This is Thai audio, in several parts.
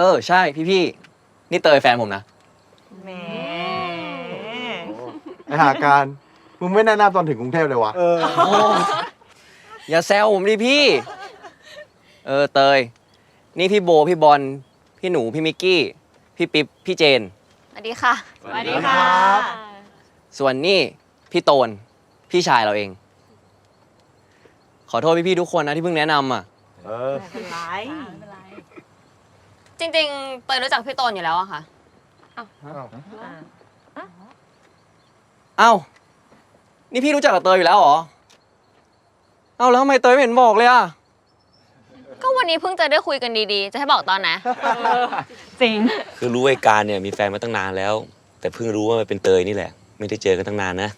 ออ ใช่พี่พี่ๆนี่เตยแฟนผมนะ แหมไอหาการ มึงไม่แนะนำตอนถึงกรุงเทพเลยวะ เออ อย่าแซวผมดิพี่ เออเตย นี่พี่โบพี่บอลพี่หนูพี่มิกกี้ พี่ปิ๊บพี่เจน สวัสดีค่ะ สวัสดีค่ะ ส่วนนี่พี่โตน พี่ชายเราเอง ขอโทษพี่ๆทุกคนนะที่เพิ่งแนะนำอะ เออไม่เป็นไร จริงๆเตยรู้จักพี่โตนอยู่แล้วอะค่ะ เอ้า นี่พี่รู้จักกับเตยอยู่แล้วเหรอ เอ้าแล้วทำไมเตยไม่เห็นบอกเลยอะ ก็วันนี้เพิ่งจะได้คุยกันดีๆ จะให้บอกตอนไหน จริง คือรู้ไอ้การเนี่ยมีแฟนมาตั้งนานแล้ว แต่เพิ่งรู้ว่ามันเป็นเตยนี่แหละ ไม่ได้เจอกันตั้งนานนะ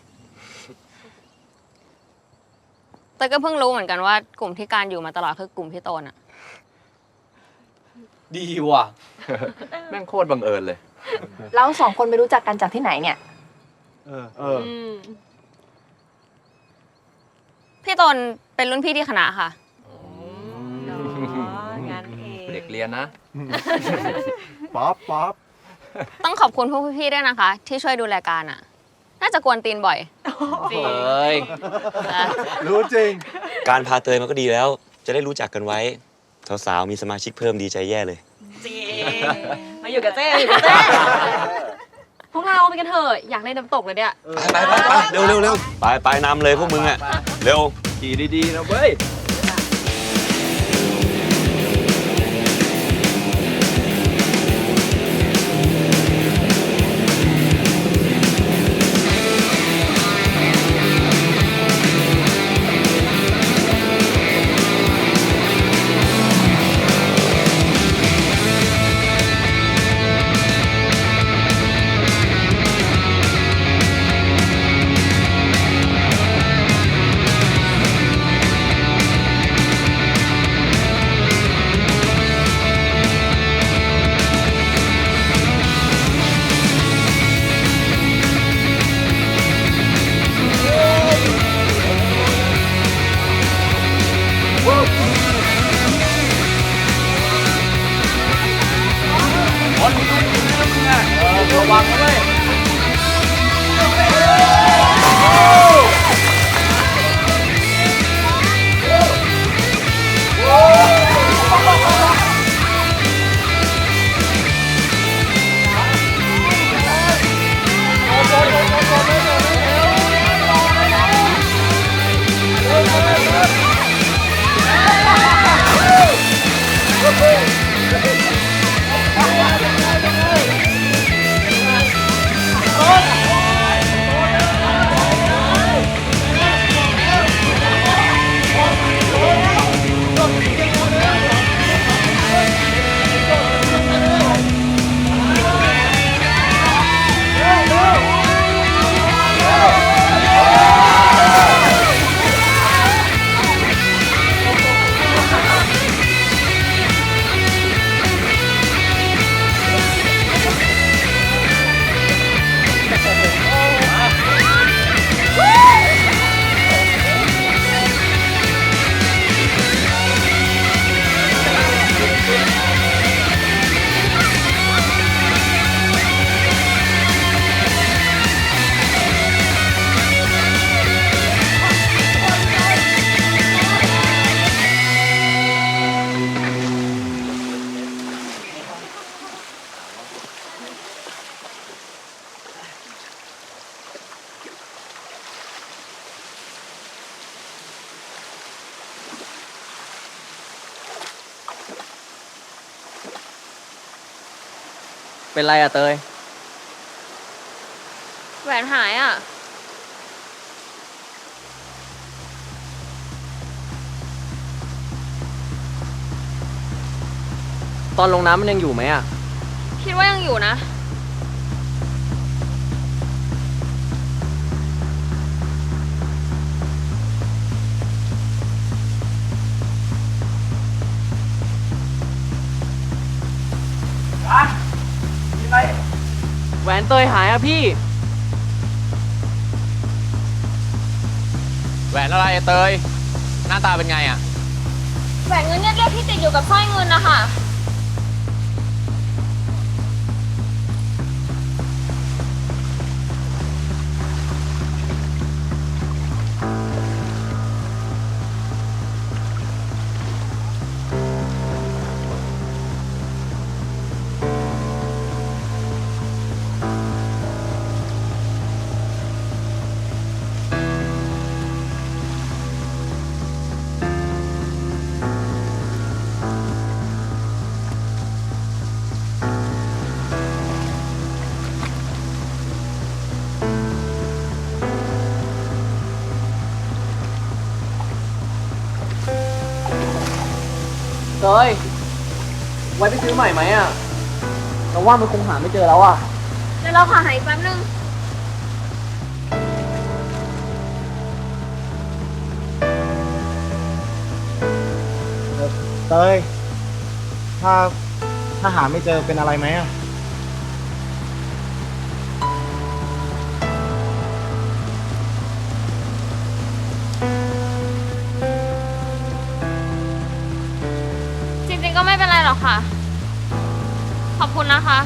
เตยก็เพิ่งรู้เหมือนกันว่ากลุ่มที่การอยู่มาตลอดคือกลุ่มพี่โตนอะ ดีว่ะ แม่งโคตรบังเอิญเลย แล้วสองคนไปรู้จักกันจากที่ไหนเนี่ย เออ เออพี่โตนเป็นรุ่นพี่ที่คณะค่ะอ๋องั้นเองเด็กเรียนนะ ป๊อปป๊อปต้องขอบคุณพวกพี่ๆด้วยนะคะ ที่ช่วยดูแลการอะน่าจะกวนตีนบ่อยจริงเอ้ย นะ รู้จริง การพาเตยมาก็ดีแล้ว จะได้รู้จักกันไว้ สาวๆมีสมาชิกเพิ่มดีใจแย่เลย จริง มาอยู่กับเจ้อยู่กับเจ้พวกเราไปกันเถอะอยากเล่นน้ำตกเลยเนี่ย ไปไปไปเร็วเร็วเร็วไปไปนำเลยพวกมึงอะ เร็ว ขี่ดีๆนะเว้ย เป็นไรอะเตย แหวนหายอะตอนลงน้ำมันยังอยู่ไหมอะคิดว่ายังอยู่นะ เตยหายอะพี่ แหวนอะไรอะเตย หน้าตาเป็นไงอะแหวนเงินเนี่ยเรียกที่ติดอยู่กับสร้อยเงินนะคะ เตยไว้ไปซื้อใหม่ไหมอะเราว่ามันคงหาไม่เจอแล้วอะเดี๋ยวเราขอหาอีกแป๊บนึง เตยถ้าถ้าหาไม่เจอเป็นอะไรไหมอะ ค่ะ ขอบคุณนะคะ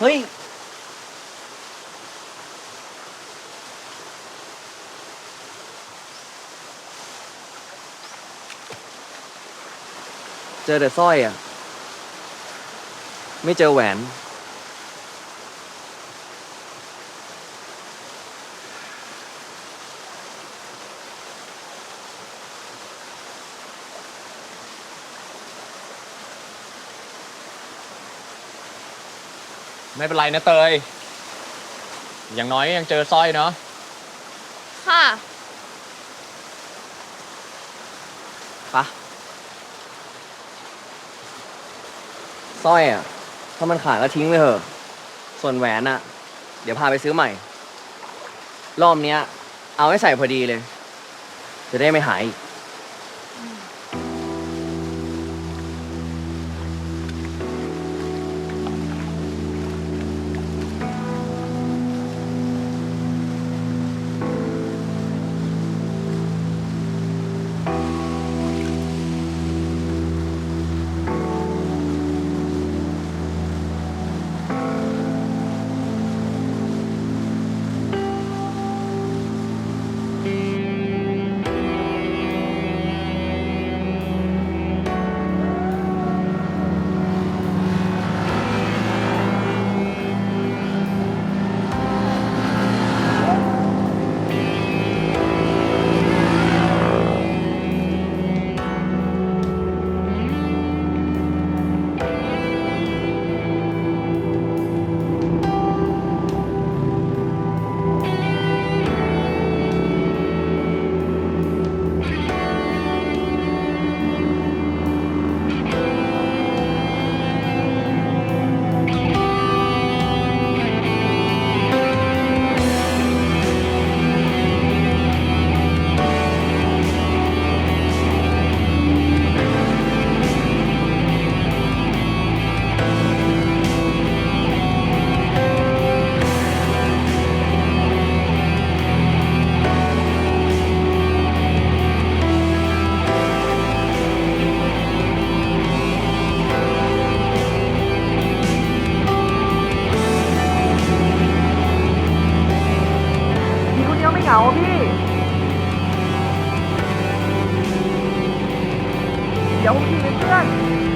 เฮ้ย เจอแต่สร้อยอะ ไม่เจอแหวน ไม่เป็นไรนะเตย อย่างน้อยยังเจอสร้อยเนาะ ค่ะปะสร้อยอะ ถ้ามันขาดก็ทิ้งไปเถอะ ส่วนแหวนอะ เดี๋ยวพาไปซื้อใหม่ รอบเนี้ย เอาให้ใส่พอดีเลย จะได้ไม่หายอีก เดี๋ยวผ